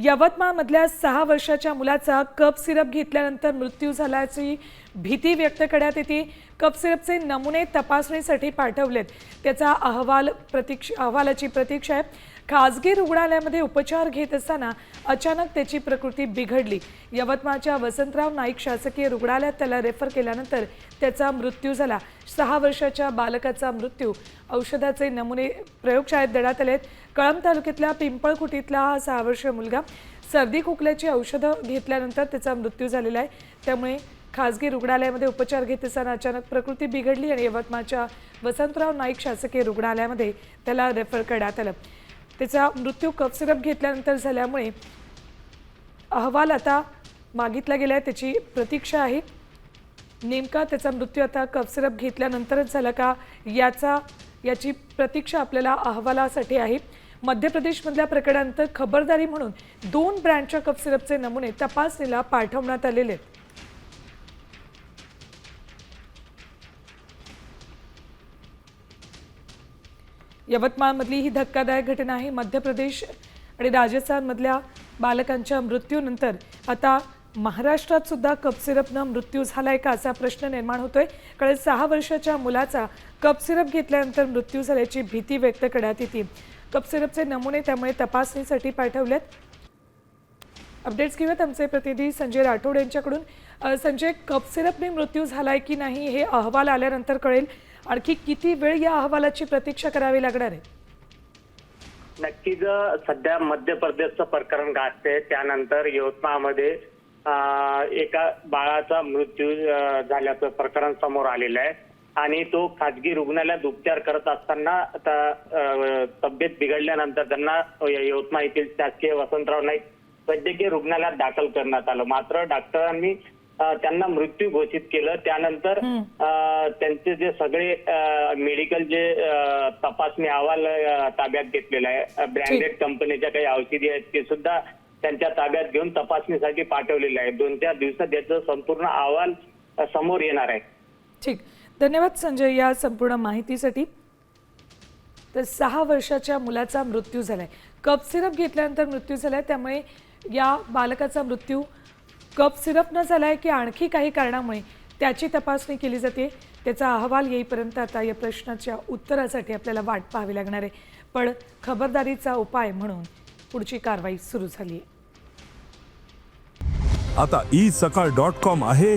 यवतमाळमधल्या सहा वर्षाच्या मुलाचा कप सिरप घेतल्यानंतर मृत्यू झाल्याची भीती व्यक्त करण्यात येते. कप सिरपचे नमुने तपासणीसाठी पाठवलेत. त्याचा अहवाल प्रतीक्ष अहवालाची प्रतीक्षा आहे. खाजगी रुग्णालयामध्ये उपचार घेत असताना अचानक त्याची प्रकृती बिघडली. यवतमाळच्या वसंतराव नाईक शासकीय रुग्णालयात त्याला रेफर केल्यानंतर त्याचा मृत्यू झाला. सहा वर्षाच्या बालकाचा मृत्यू. औषधाचे नमुने प्रयोगशाळेत देण्यात आले आहेत कळंब तालुक्यातल्या पिंपळकुटीतला हा सहा वर्षीय मुलगा सर्दी खोकल्याची औषधं घेतल्यानंतर त्याचा मृत्यू झालेला आहे. त्यामुळे खासगी रुग्णालयामध्ये उपचार घेत असताना अचानक प्रकृती बिघडली आणि यवतमाळच्या वसंतराव नाईक शासकीय रुग्णालयामध्ये त्याला रेफर करण्यात आलं. त्याचा मृत्यू कफ सिरप घेतल्यानंतर झाल्यामुळे अहवाल आता मागितला गेला आहे त्याची प्रतीक्षा आहे. नेमका त्याचा मृत्यू आता कफ सिरप घेतल्यानंतरच झाला का याचा याची प्रतीक्षा आपल्याला अहवालासाठी आहे. मध्य प्रदेशमधल्या प्रकरणानंतर खबरदारी म्हणून दोन ब्रँडच्या कफ सिरपचे नमुने तपासणीला पाठवण्यात आलेले आहेत. यवतमाळमधली ही धक्कादायक घटना आहे. मध्य प्रदेश आणि राजस्थानमधल्या बालकांच्या मृत्यूनंतर आता महाराष्ट्रात सुद्धा कप सिरपनं मृत्यू झालाय का असा प्रश्न निर्माण होतोय. कारण सहा वर्षाच्या मुलाचा कप सिरप घेतल्यानंतर मृत्यू झाल्याची भीती व्यक्त करण्यात येते. कप सिरपचे नमुने त्यामुळे तपासणीसाठी पाठवलेत. अपडेट्स घेऊयात आमचे प्रतिनिधी संजय राठोड यांच्याकडून. संजय कप सिरपने मृत्यू झालाय की नाही हे अहवाल आल्यानंतर कळेल. आणखी किती वेळ या अहवालाची प्रतीक्षा करावी लागणार आहे? नक्कीच सध्या मध्य प्रदेशचं प्रकरण गाजते त्यानंतर यवतमाळमध्ये एका बाळाचा मृत्यू झाल्याचं प्रकरण समोर आलेलं आहे. आणि तो खाजगी रुग्णालयात उपचार करत असताना तब्येत बिघडल्यानंतर त्यांना यवतमाळ येथील शासकीय वसंतराव नाईक वैद्यकीय रुग्णालयात दाखल करण्यात आलं. मात्र डॉक्टरांनी त्यांना मृत्यू घोषित केलं. त्यानंतर त्यांचे जे सगळे मेडिकल जे तपासणी अहवाल ताब्यात घेतलेला आहे. ब्रँडेड कंपनीच्या काही औषधी आहेत ते सुद्धा त्यांच्या ताब्यात घेऊन तपासणीसाठी पाठवलेले आहे. दोन चार दिवसात याचं संपूर्ण अहवाल समोर येणार आहे. ठीक. धन्यवाद संजय या संपूर्ण माहितीसाठी. तर सहा वर्षाच्या मुलाचा मृत्यू झालाय. कप सिरप घेतल्यानंतर मृत्यू झालाय त्यामुळे या बालकाचा मृत्यू कप सिरप न झालाय की आणखी काही कारणामुळे त्याची तपासणी केली जाते. त्याचा अहवाल येईपर्यंत आता या प्रश्नाच्या उत्तरासाठी आपल्याला वाट पाहावी लागणार आहे. पण खबरदारीचा उपाय म्हणून पुढची कारवाई सुरू झाली आहे आता ई सकाळ डॉट कॉम आहे.